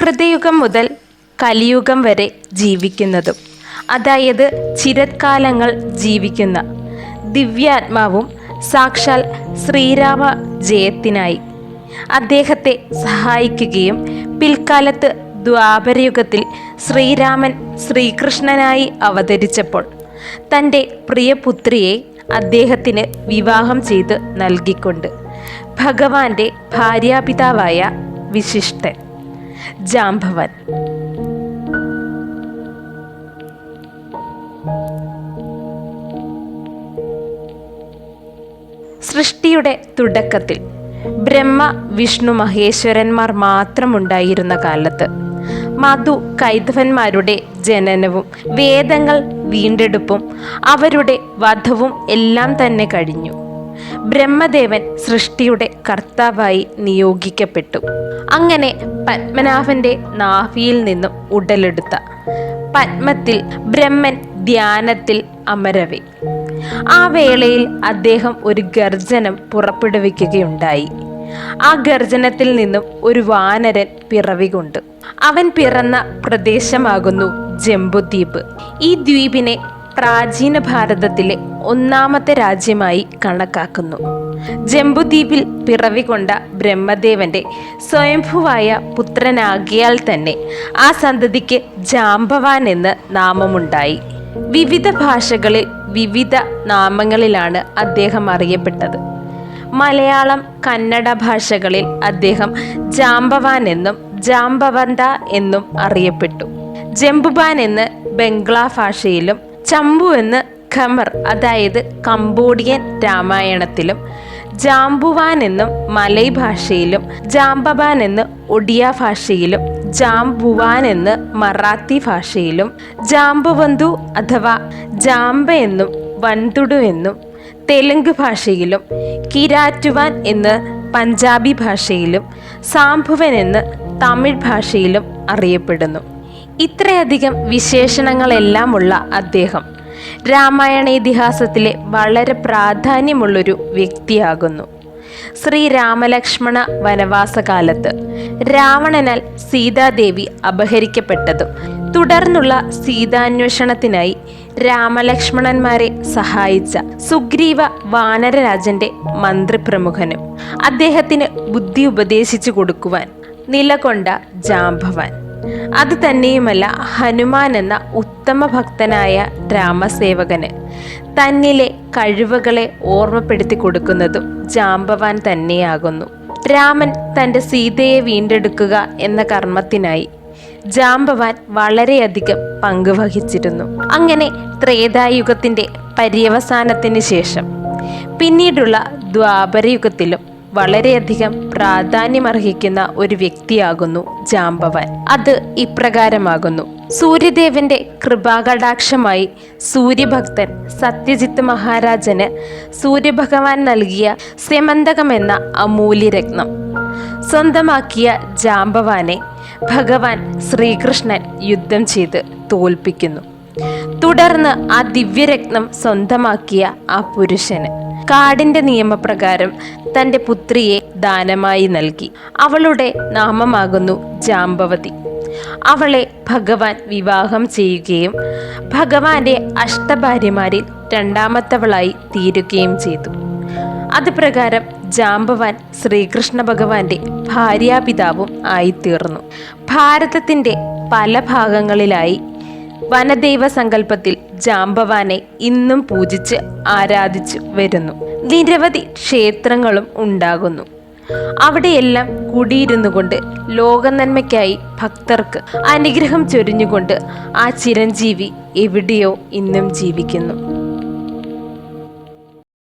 കൃതയുഗം മുതൽ കലിയുഗം വരെ ജീവിക്കുന്നതും. അതായത് ചിരത്കാലങ്ങൾ ജീവിക്കുന്ന ദിവ്യാത്മാവും സാക്ഷാൽ ശ്രീരാമ ജയത്തിനായി അദ്ദേഹത്തെ സഹായിക്കുകയും പിൽക്കാലത്ത് ദ്വാപരയുഗത്തിൽ ശ്രീരാമൻ ശ്രീകൃഷ്ണനായി അവതരിച്ചപ്പോൾ തന്റെ പ്രിയപുത്രിയെ അദ്ദേഹത്തിന് വിവാഹം ചെയ്ത് നൽകിക്കൊണ്ട് ഭഗവാന്റെ ഭാര്യാപിതാവായ വിശിഷ്ടൻ. ജാംബവൻ സൃഷ്ടിയുടെ തുടക്കത്തിൽ ബ്രഹ്മ വിഷ്ണു മഹേശ്വരന്മാർ മാത്രമുണ്ടായിരുന്ന കാലത്ത് മധു കൈതവന്മാരുടെ ജനനവും വേദങ്ങൾ വീണ്ടെടുപ്പും അവരുടെ വധവും എല്ലാം തന്നെ കഴിഞ്ഞു. ബ്രഹ്മദേവൻ സൃഷ്ടിയുടെ കർത്താവായി നിയോഗിക്കപ്പെട്ടു. അങ്ങനെ പത്മനാഭന്റെ നാഭിയിൽ നിന്നും ഉടലെടുത്ത പത്മത്തിൽ ബ്രഹ്മൻ ധ്യാനത്തിൽ അമരവേ. ആ വേളയിൽ അദ്ദേഹം ഒരു ഗർജനം പുറപ്പെടുവിക്കുകയുണ്ടായി. ആ ഗർജനത്തിൽ നിന്നും ഒരു വാനരൻ പിറവികൊണ്ട്. അവൻ പിറന്ന പ്രദേശമാകുന്നു ജംബുദ്വീപ്. ഈ ദ്വീപിനെ പ്രാചീന ഭാരതത്തിലെ ഒന്നാമത്തെ രാജ്യമായി കണക്കാക്കുന്നു. ജംബുദ്വീപിൽ പിറവികൊണ്ട ബ്രഹ്മദേവന്റെ സ്വയംഭുവായ പുത്രനാകിയാൽ തന്നെ ആ സന്തതിക്ക് ജാംബവാൻ എന്ന് നാമമുണ്ടായി. വിവിധ ഭാഷകളിൽ വിവിധ നാമങ്ങളിലാണ് അദ്ദേഹം അറിയപ്പെട്ടത്. മലയാളം കന്നഡ ഭാഷകളിൽ അദ്ദേഹം ജാംബവാൻ എന്നും ജാംബവന്ത എന്നും അറിയപ്പെട്ടു. ജംബുബാൻ എന്ന് ബംഗ്ലാ ഭാഷയിലും ചമ്പു എന്ന് ഖമർ അതായത് കംബോഡിയൻ രാമായണത്തിലും ജാംബുവാൻ എന്നും മലയ് ഭാഷയിലും ജാംബബാൻ എന്ന് ഒഡിയ ഭാഷയിലും ജാംബുവാൻ എന്ന് മറാത്തി ഭാഷയിലും ജാംബുവന്തു അഥവാ ജാംബ എന്നും വൻതുടു എന്നും തെലുങ്ക് ഭാഷയിലും കിരാറ്റുവാൻ എന്ന് പഞ്ചാബി ഭാഷയിലും സാംഭുവൻ എന്ന് തമിഴ് ഭാഷയിലും അറിയപ്പെടുന്നു. ഇത്രയധികം വിശേഷണങ്ങളെല്ലാം ഉള്ള അദ്ദേഹം രാമായണ ഇതിഹാസത്തിലെ വളരെ പ്രാധാന്യമുള്ളൊരു വ്യക്തിയാകുന്നു. ശ്രീ രാമലക്ഷ്മണ വനവാസകാലത്ത് രാവണനാൽ സീതാദേവി അപഹരിക്കപ്പെട്ടതും തുടർന്നുള്ള സീതാന്വേഷണത്തിനായി രാമലക്ഷ്മണന്മാരെ സഹായിച്ച സുഗ്രീവ വാനരരാജന്റെ മന്ത്രിപ്രമുഖനും അദ്ദേഹത്തിന് ബുദ്ധി ഉപദേശിച്ചു കൊടുക്കുവാൻ നിലകൊണ്ട ജാംബവാൻ അത് തന്നെയുമല്ല ഹനുമാൻ എന്ന ഉത്തമ ഭക്തനായ രാമസേവകന് തന്നിലെ കഴിവുകളെ ഓർമ്മപ്പെടുത്തി കൊടുക്കുന്നതും ജാമ്പവാൻ തന്നെയാകുന്നു. രാമൻ തന്റെ സീതയെ വീണ്ടെടുക്കുക എന്ന കർമ്മത്തിനായി ജാമ്പവാൻ വളരെയധികം പങ്കുവഹിച്ചിരുന്നു. അങ്ങനെ ത്രേതായുഗത്തിന്റെ പര്യവസാനത്തിന് ശേഷം പിന്നീടുള്ള ദ്വാപരയുഗത്തിലും വളരെയധികം പ്രാധാന്യമർഹിക്കുന്ന ഒരു വ്യക്തിയാകുന്നു ജാമ്പവൻ. അത് ഇപ്രകാരമാകുന്നു. സൂര്യദേവന്റെ കൃപാകടാക്ഷമായി സൂര്യഭക്തൻ സത്യജിത്ത് മഹാരാജന് സൂര്യഭഗവാൻ നൽകിയ സെമന്തകമെന്ന അമൂല്യരത്നം സ്വന്തമാക്കിയ ജാമ്പവാനെ ഭഗവാൻ ശ്രീകൃഷ്ണൻ യുദ്ധം ചെയ്ത് തോൽപ്പിക്കുന്നു. തുടർന്ന് ആ ദിവ്യരത്നം സ്വന്തമാക്കിയ ആ പുരുഷന്. കാടിന്റെ നിയമപ്രകാരം തന്റെ പുത്രിയെ ദാനമായി നൽകി. അവളുടെ നാമമാകുന്നു ജാമ്പവതി. അവളെ ഭഗവാൻ വിവാഹം ചെയ്യുകയും ഭഗവാന്റെ അഷ്ടഭാര്യമാരിൽ രണ്ടാമത്തവളായി തീരുകയും ചെയ്തു. അതുപ്രകാരം ജാംബവാൻ ശ്രീകൃഷ്ണ ഭഗവാന്റെ ഭാര്യാപിതാവും ആയിത്തീർന്നു. ഭാരതത്തിന്റെ പല ഭാഗങ്ങളിലായി വനദൈവ സങ്കല്പത്തിൽ ജാംബവാനെ ഇന്നും പൂജിച്ച് ആരാധിച്ചു വരുന്നു. നിരവധി ക്ഷേത്രങ്ങളും ഉണ്ടാകുന്നു. അവിടെയെല്ലാം കുടിയിരുന്നു കൊണ്ട് ലോകനന്മയ്ക്കായി ഭക്തർക്ക് അനുഗ്രഹം ചൊരിഞ്ഞുകൊണ്ട് ആ ചിരഞ്ജീവി എവിടെയോ ഇന്നും ജീവിക്കുന്നു.